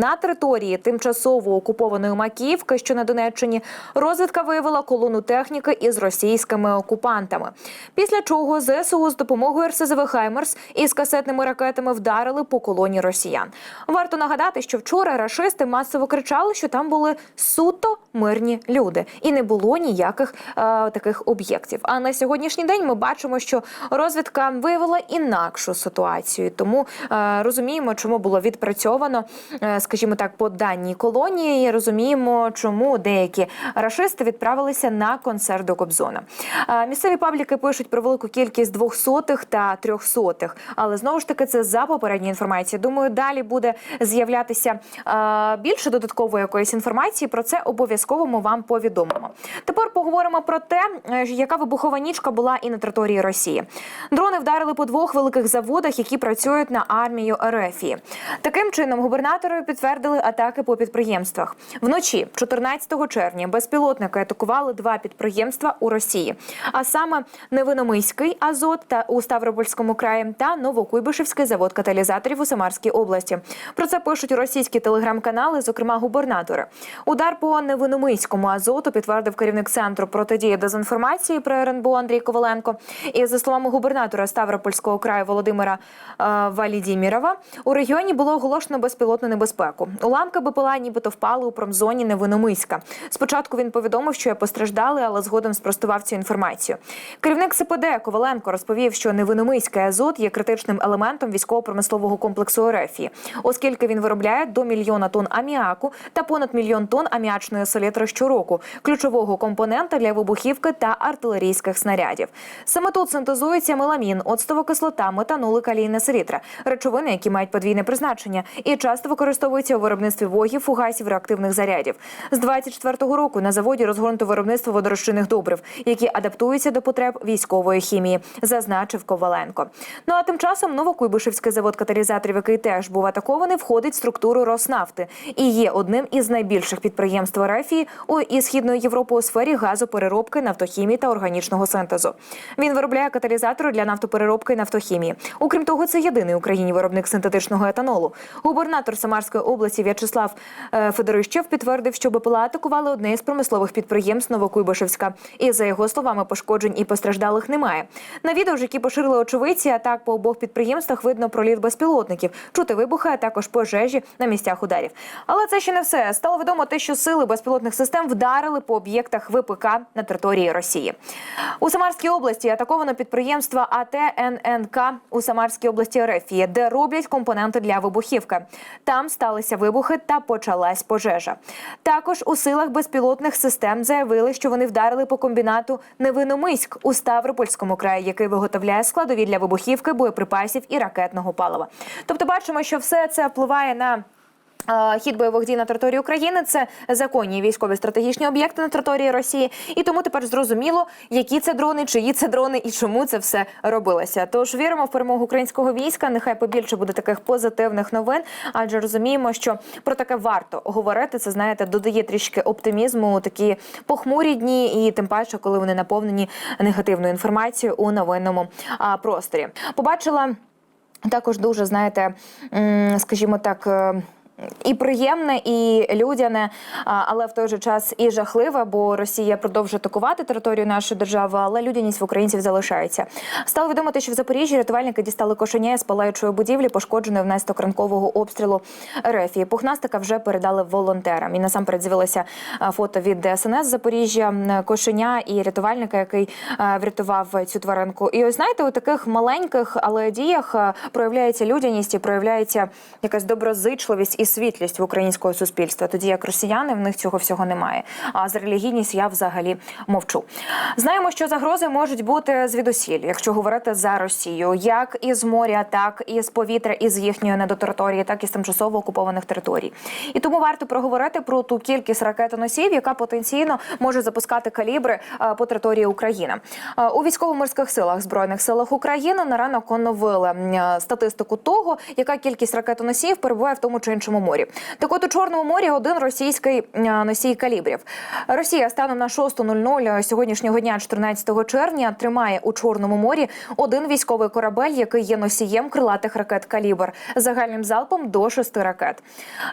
на території тимчасово окупованої Макіївки, що на Донеччині, розвідка виявила колону техніки із російськими окупантами. Після чого ЗСУ з допомогою РСЗВ Хаймерс із касетними ракетами вдарили по колоні росіян. Варто нагадати, що вчора рашисти масово кричали, що там були суто мирні люди, і не було ніяких е, таких об'єктів. А на сьогоднішній день ми бачимо, що розвідка виявила інакшу ситуацію. Тому е, розуміємо, чому було відпрацьовано, е, скажімо так, по даній колонії. Розуміємо, чому деякі рашисти відправилися на концерт до Кобзона. Місцеві пабліки пишуть про велику кількість двохсотих та трьохсотих, але знову ж таки це за попередньою інформацією. Думаю, далі буде з'являтися більше додаткової якоїсь інформації. Про це обов'язково ми вам повідомимо. Тепер поговоримо про те, е, яка вибухова нічка була і на території Росії. Дрони вдарили по двох великих заводах, які працюють на армію РФ. Таким чином, губернатори підтвердили атаки по підприємствах. Вночі, 14 червня, безпілотники атакували два підприємства у Росії, а саме Невиномиський Азот та у Ставропольському краї та Новокуйбишевський завод каталізаторів у Самарській області. Про це пишуть російські телеграм-канали, зокрема губернатори. Удар по Невиномиському Азоту підтвердив керівник центру протидії дезінформації при РНБО Андрій Коваленко. І за словами губернатора Ставропольського краю Володимира е, Валідімірова, у регіоні було оголошено безпілотну небезпеку. Уламки БПЛА нібито впали у промзоні Невиномиська. Спочатку він повідомив, що є постраждали, але згодом спростував цю інформацію. Керівник СПД Коваленко розповів, що Невиномиський азот є критичним елементом військово-промислового комплексу РФ, оскільки він виробляє до мільйона тонн аміаку та понад мільйон тонн аміачної селітри щороку, ключового компонента для вибухівки та артилерійських снарядів. Саме тут синтезується меламін, оцтова кислота, метанол і калійна селітра, речовини, які мають подвійне призначення, і часто використовуються у виробництві вогів, фугасів, реактивних зарядів. З 24-го року на заводі розгорнуто виробництво водорозчинних добрив, які адаптуються до потреб військової хімії, зазначив Коваленко. Ну а тим часом Новокуйбишевський завод каталізаторів, який теж був атакований, входить в структуру Роснафти і є одним із найбільших підприємств РФ у і східної Європи у сфері газопереробки, нафтохімії та органічного синтезу. Він виробляє каталізатори для нафтопереробки і нафтохімії. Окрім того, це єдиний в Україні виробник синтетичного етанолу. Губернатор Самарської області В'ячеслав е, Федорищев підтвердив, що БПЛА атакували одне із промислових підприємств Новокуйбишевська. І за його словами, пошкоджень і постраждалих немає. На відео ж, які поширили очевидці, атак по обох підприємствах видно проліт безпілотників, чути вибухи, а також пожежі на місцях ударів. Але це ще не все. Стало відомо те, що сили безпілотних систем вдарили по об'єктах ВПК на території Росії. У Самарській області атаковано підприємство АТ ННК у Самарській області Рефії, де роблять компоненти для вибухівки. Там сталися вибухи та почалась пожежа. Також у силах безпілотних систем заявили, що вони вдарили по комбінату Невиномиськ у Ставропольському краї, який виготовляє складові для вибухівки, боєприпасів і ракетного палива. Тобто, бачимо, що все це впливає на. Е, Хід бойових дій на території України це законні військові стратегічні об'єкти на території Росії, і тому тепер зрозуміло, які це дрони, чиї це дрони і чому це все робилося. Тож віримо в перемогу українського війська. Нехай побільше буде таких позитивних новин, адже розуміємо, що про таке варто говорити. Це знаєте, додає трішки оптимізму у такі похмурі дні, і тим паче, коли вони наповнені негативною інформацією у новинному просторі. Побачила. Також дуже знаєте, скажімо так. І приємне, і людяне, але в той же час і жахливе, бо Росія продовжує атакувати територію нашої держави, але людяність в українців залишається. Стало відомо, що в Запоріжжі рятувальники дістали кошеня з палаючої будівлі, пошкодженої внаслідок ранкового обстрілу РФ. І Пухнастика вже передали волонтерам. І насамперед з'явилося фото від ДСНС Запоріжжя, кошеня і рятувальника, який врятував цю тваринку. І ось знаєте, у таких маленьких, але діях проявляється людяність і проявляється якась доброзичливість і світлість в українського суспільства. Тоді як росіяни в них цього всього немає. А за релігійність я взагалі мовчу. Знаємо, що загрози можуть бути звідусіль, якщо говорити за Росію, як із моря, так і з повітря, і з їхньої недотериторії, так і з тимчасово окупованих територій. І тому варто проговорити про ту кількість ракетоносів, яка потенційно може запускати калібри е, по території України. Е, У військово-морських силах збройних силах України на ранок оновили е, статистику того, яка кількість ракетоносів перебуває в тому чи іншому Морі. Так от у Чорному морі один російський е, носій калібрів. Росія станом на 6.00 сьогоднішнього дня, 14 червня, тримає у Чорному морі один військовий корабель, який є носієм крилатих ракет калібр загальним залпом до шести ракет.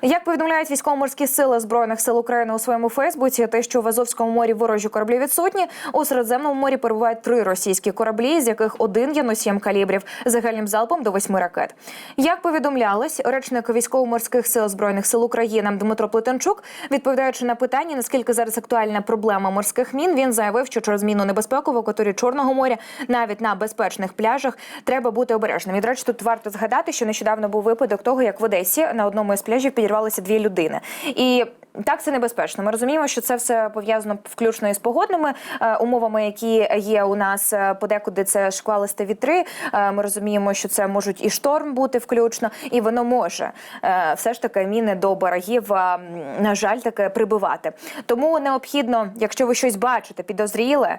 Як повідомляють військово-морські сили збройних сил України у своєму Фейсбуці, те, що в Азовському морі ворожі кораблі відсутні, у Середземному морі перебувають три російські кораблі, з яких один є носієм калібрів загальним залпом до восьми ракет. Як повідомлялось, речник військово-морських сил збройних сил України Дмитро Плетенчук, відповідаючи на питання, наскільки зараз актуальна проблема морських мін, він заявив, що через міну небезпеку в акваторії Чорного моря, навіть на безпечних пляжах, треба бути обережним. І, до речі, тут варто згадати, що нещодавно був випадок того, як в Одесі на одному із пляжів підірвалися дві людини. І так, це небезпечно. Ми розуміємо, що це все пов'язано включно із погодними е, умовами, які є у нас е, подекуди. Це шквалисті вітри. Е, ми розуміємо, що це можуть і шторм бути включно, і воно може все ж таки міни до берегів, на жаль, таке прибивати. Тому необхідно, якщо ви щось бачите, підозріле,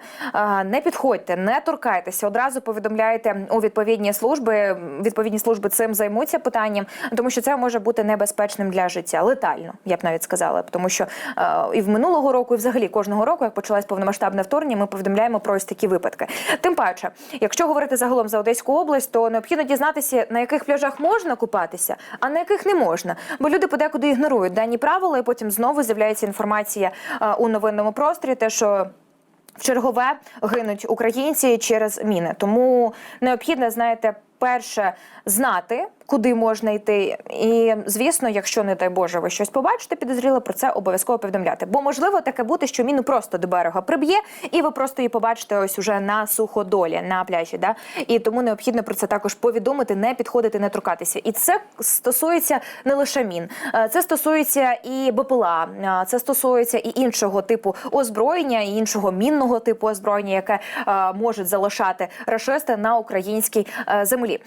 не підходьте, не торкайтеся. Одразу повідомляйте у відповідні служби. Відповідні служби цим займуться питанням, тому що це може бути небезпечним для життя, летально, я б навіть сказала. Тому що е, і в минулого року, і взагалі кожного року, як почалось повномасштабне вторгнення, ми повідомляємо про ось такі випадки. Тим паче, якщо говорити загалом за Одеську область, то необхідно дізнатися, на яких пляжах можна купатися, а на яких не можна. Бо люди подекуди ігнорують дані правила, і потім знову з'являється інформація е, у новинному просторі, те, що. В чергове гинуть українці через міни. Тому необхідно, знаєте, перше знати, куди можна йти. І звісно, якщо не дай Боже, ви щось побачите, підозріло про це обов'язково повідомляти. Бо можливо таке бути, що міну просто до берега приб'є, і ви просто її побачите ось уже на суходолі на пляжі. Да? І тому необхідно про це також повідомити, не підходити, не торкатися. І це стосується не лише мін, Е, це стосується і БПЛА, е, це стосується і іншого типу озброєння, і іншого мінного типу озброєння, яке е, можуть залишати рашисти на українській землі.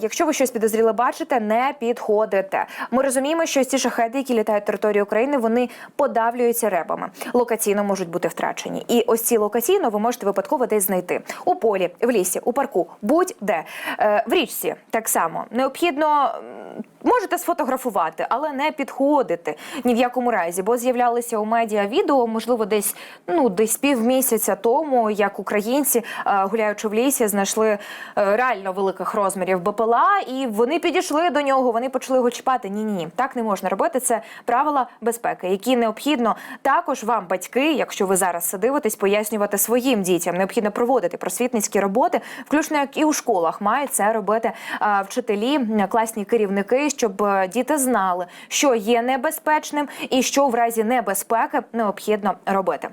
Якщо ви щось підозріле бачите, не підходите. Ми розуміємо, що ці шахеди, які літають територію України, вони подавлюються ребами. Локаційно можуть бути втрачені. І ось ці локаційно ви можете випадково десь знайти у полі, в лісі, у парку, будь-де Е, в річці так само необхідно. Можете сфотографувати, але не підходити ні в якому разі, бо з'являлися у медіа відео, можливо, десь ну десь півмісяця тому, як українці, е, гуляючи в лісі, знайшли е, реально великих розмірів БПЛА, і вони підійшли до нього, вони почали його чіпати. Ні, ні, так не можна робити. Це правила безпеки, які необхідно також вам, батьки, якщо ви зараз це дивитесь, пояснювати своїм дітям. Необхідно проводити просвітницькі роботи, включно як і у школах мають це робити е, вчителі, класні керівники, щоб е, діти знали, що є небезпечним і що в разі небезпеки необхідно робити.